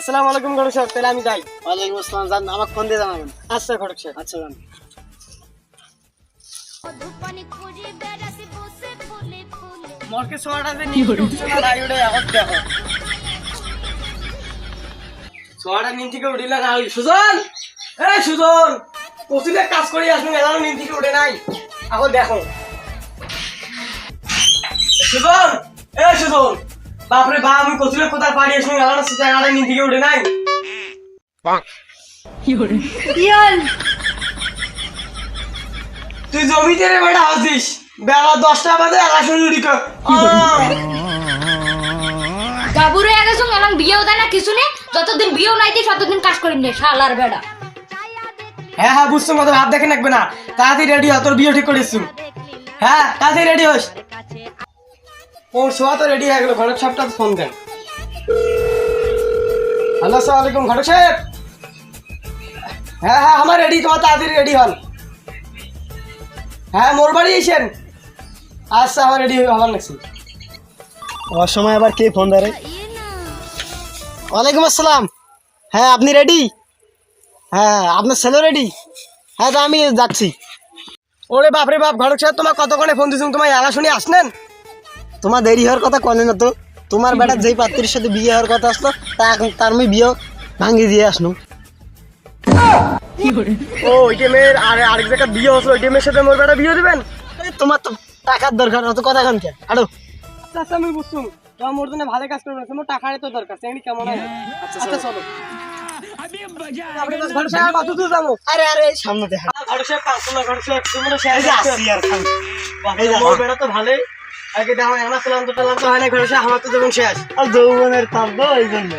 আসসালামু আলাইকুম ঘটক সাহেব তাহলে আমি যাই। ওয়ালাইকুম আসসালাম জান আমাকে ফোন দিয়ে জানাবেন। আচ্ছা ঘটক সাহেব। আচ্ছা জান। ধূপনি খুঁজি বেড়াছি বসে ফুলে ফুলে। মরকে সোয়াটা যে নিয়ে উঠছে না রাই উঠে এখন দেখো। সোয়াটা নিন থেকে উঠিলে না সুজন! এ সুজন! কচুলে কাজ করে আসুন এলানো নিন থেকে উঠে নাই। এখন দেখো। সুজন! এ সুজন! বাপরে বা আমি কচুলে কোথায় পাড়ি আসুন এলানো জায়গাটা নিন থেকে উঠে নাই। তুই জমিতে রে বেটা আসিস। বেলা দশটা বাজে উড়ি কর গাবুরে এলাম বিয়েও দেয় না কিছু নেই। যতদিন বিয়েও নাই দিই ততদিন কাজ করি নে শালার বেড়া হ্যাঁ হ্যাঁ বুঝছ মতো ভাব দেখে রাখবে না। তাড়াতাড়ি রেডি হ তোর বিয়ে ঠিক করেছি হ্যাঁ তাড়াতাড়ি রেডি হোস। ওর শোয়া তো রেডি হয়ে গেল। ঘটক সাহেবটা ফোন দেন। হ্যালো আসসালামু আলাইকুম ঘটক সাহেব। হ্যাঁ হ্যাঁ আমার রেডি তোমার তাড়াতাড়ি রেডি হন। হ্যাঁ মোর বাড়ি এসেন আচ্ছা আমার রেডি হবার লাগছে। আমার সময় আবার কে ফোন ধরে? ওয়ালাইকুম আসসালাম। হ্যাঁ আপনি রেডি হ্যাঁ আপনার ছেলে রেডি হ্যাঁ তো আমি যাচ্ছি। ওরে বাপরে বাপ ঘটক সাহেব তোমার কতক্ষণে ফোন দিয়েছিলাম তোমার এলা শুনে আসলেন? তোমার দেরি হওয়ার কথা কনে না তো। তোমার বেটার যেই পাত্রীর সাথে বিয়ে হওয়ার কথা আসলো তা এখন তার আমি বিয়ে ভাঙিয়ে দিয়ে আসলো ও ওই টেমের আর আরেক জায়গায় বিয়ে হচ্ছে ওই টেমের সাথে মোর বেটা বিয়ে দিবেন? তোমার তো টাকার দরকার অত কথা কেন কে? আরও। আচ্ছা আমি বুঝছুম তোমার মোর জন্য ভালো কাজ করবে তোমার টাকারই তো দরকার কেমন হয়? আচ্ছা চলো। যাব? আরে আরে সামনে দেখা। ঘর পাঁচশো ঘর তোমরা আসছি আর খান। মোর বেটা তো ভালোই। আগে দেখো এনা সালাম তো টালাম তো হয় না ঘরে আমার তো যখন শেষ। আর যৌবনের তাপ এই জন্য।